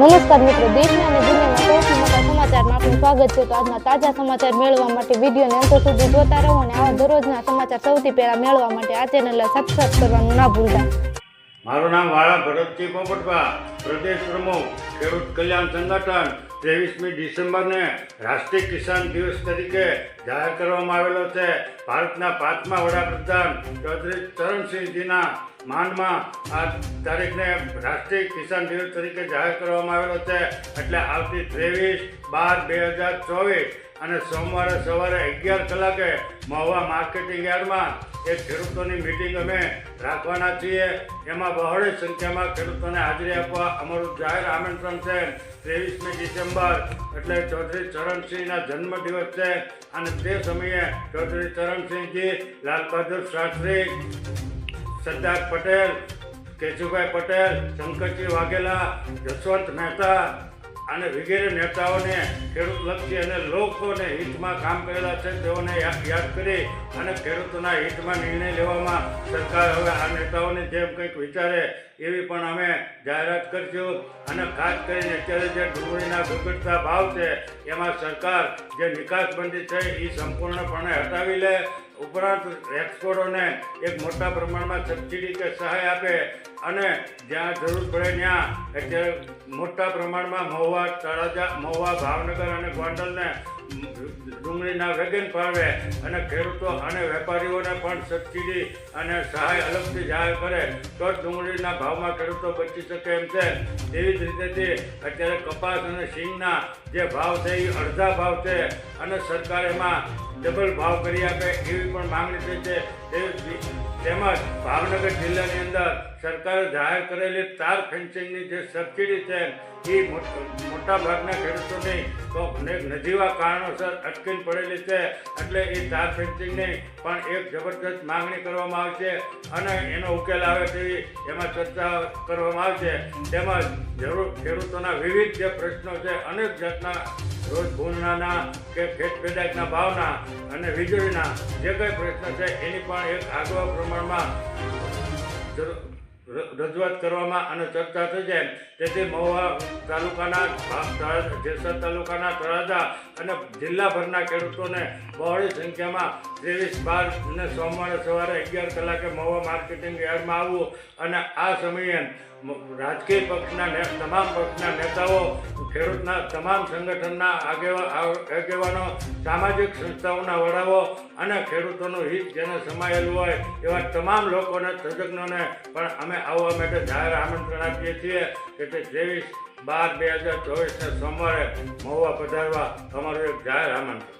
નમસ્કાર મિત્રો, દેશના અને દુનિયાના સૌથી મોટા સમાચારમાં આપનું સ્વાગત છે. તો આજના તાજા સમાચાર મેળવવા માટે વિડીયોને અંત સુધી જોતા રહો અને આવા દરરોજના સમાચાર સૌથી પહેલા મેળવવા માટે આ ચેનલને સબસ્ક્રાઇબ કરવાનું ના ભૂલતા. મારું નામ વાળા ભરતજી પોપટભા પ્રદેશ પ્રમુખ, ખેડૂત કલ્યાણ સંગઠન ત્રેવીસમી ડિસેમ્બરને રાષ્ટ્રીય કિસાન દિવસ તરીકે જાહેર કરવામાં આવેલો છે. ભારતના પાંચમા વડાપ્રધાન ચૌધરી ચરણસિંહજીના માનમાં આ તારીખને રાષ્ટ્રીય કિસાન દિવસ તરીકે જાહેર કરવામાં આવેલો છે. એટલે આવતી ત્રેવીસ બાર બે હજાર ચોવીસ અને સોમવારે સવારે અગિયાર કલાકે મહુવા માર્કેટિંગ યાર્ડમાં એક ખેડૂતોની મિટિંગ અમે રાખવાના છીએ. એમાં બહોળી સંખ્યામાં ખેડૂતોને હાજરી આપવા અમારું જાહેર આમંત્રણ છે. ત્રેવીસમી ડિસેમ્બર એટલે ચૌધરી ચરણસિંહના જન્મદિવસ છે. અને તે સમયે ચૌધરી ચરણસિંહજી લાલ બહાદુર શાસ્ત્રી, સરદાર પટેલ, કેશુભાઈ પટેલ શંકરજી વાઘેલા જસવંત મહેતા અને વગેરે નેતાઓને ખેડૂતલક્ષી અને લોકોને હિતમાં કામ કરેલા છે તેઓને યાદ કરી અને ખેડૂતોના હિતમાં નિર્ણય લેવામાં સરકાર હવે આ નેતાઓને જેમ કંઈક વિચારે એવી પણ અમે જાહેરાત કરશું. અને ખાસ કરીને અત્યારે જે ડુંગળીના ગગડતા ભાવ છે, એમાં સરકાર જે નિકાસબંધી છે એ સંપૂર્ણપણે હટાવી લે. ઉપરાંત એક્સપોર્ટોને એક મોટા પ્રમાણમાં સબસિડી કે સહાય આપે. અને જ્યાં જરૂર પડે ત્યાં અત્યારે મોટા પ્રમાણમાં મહુવા તળાજા, મહુવા, ભાવનગર અને ગોંડલને ડુંગળીના વેગન ફાળવે અને ખેડૂતો અને વેપારીઓને પણ સબસિડી અને સહાય અલગથી જાહેર કરે તો ડુંગળીના ભાવમાં ખેડૂતો બચી શકે એમ છે. તેવી જ રીતેથી અત્યારે કપાસ અને સિંગના જે ભાવ છે એ અડધા ભાવ છે અને સરકાર એમાં ડબલ ભાવ કરી આપે એવી પણ માંગણી થઈ છે. તેવી તેમજ ભાવનગર જિલ્લાની અંદર સરકારે જાહેર કરેલી તાર ફેન્સિંગની જે સબસિડી છે એ મોટા ભાગના ખેડૂતોની તો અનેક નજીવા કારણોસર અટકીને પડેલી છે. એટલે એ તાર ફેન્સિંગની પણ એક જબરદસ્ત માંગણી કરવામાં આવશે અને એનો ઉકેલ આવે તેવી એમાં ચર્ચા કરવામાં આવશે. તેમજ જરૂર, ખેડૂતોના વિવિધ જે પ્રશ્નો છે, અનેક જાતના રોજ ભૂનાના કે ખેત પેદાશના ભાવના અને વીજળીના જે કંઈ પ્રશ્ન છે, એની પણ એક આગવા પ્રમાણમાં રજૂઆત કરવામાં અને ચર્ચા થઈ જાય તેથી મહુવા તાલુકાના જેસર તાલુકાના તળાજા અને જિલ્લાભરના ખેડૂતોને બહોળી સંખ્યામાં ત્રેવીસ, બાર ને સોમવારે સવારે અગિયાર કલાકે મહુવા માર્કેટિંગ યાર્ડમાં આવવું અને આ સમયે રાજકીય પક્ષના તમામ પક્ષના નેતાઓ, ખેડૂતના તમામ સંગઠનના આગેવા આગેવાનો, સામાજિક સંસ્થાઓના વડાઓ અને ખેડૂતોનું હિત જેને સમાયેલું હોય એવા તમામ લોકોને તજજ્ઞોને પણ અમે આવવા માટે જાહેર આમંત્રણ આપીએ છીએ કે તે ત્રેવીસ બાર બે હજાર ચોવીસને સોમવારે મહુવા પધારવા અમારું એક જાહેર આમંત્રણ.